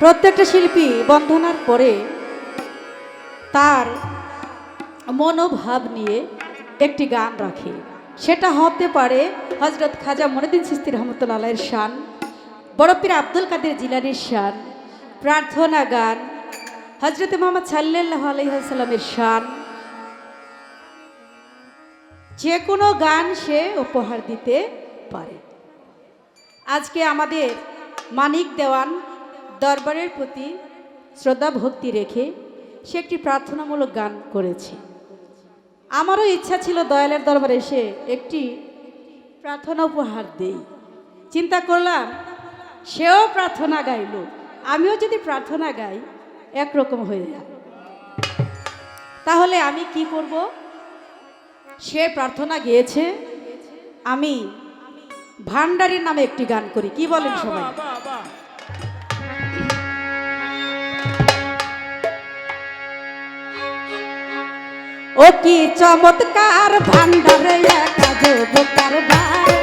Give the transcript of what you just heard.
প্রত্যেকটা শিল্পী বন্ধনার পরে তার মনোভাব নিয়ে একটি গান রাখে। সেটা হতে পারে হজরত খাজা মনুদ্দিন সিস্তি রহমতুল্লাহের শান বড়পীর আব্দুল কাদের জিলানির শান, প্রার্থনা গান হজরত মোহাম্মদ সাল্লাহ আলহিহাস্লামের শান। যে কোনো গান সে উপহার দিতে পারে। আজকে আমাদের মানিক দেওয়ান দরবারের প্রতি শ্রদ্ধা ভক্তি রেখে সে একটি প্রার্থনামূলক গান করেছে। আমারও ইচ্ছা ছিল দয়ালের দরবারে এসে একটি প্রার্থনা উপহার দেই। চিন্তা করলাম, সেও প্রার্থনা গাইল, আমিও যদি প্রার্থনা গাই, একরকম হয়ে যাবে তাহলে আমি কি করব? সে প্রার্থনা গেয়েছে, আমি ভান্ডারির নামে একটি গান করি। কি বলেন সবাই? ও কি চমৎকার ভান্ডারে একা যোগ কারবার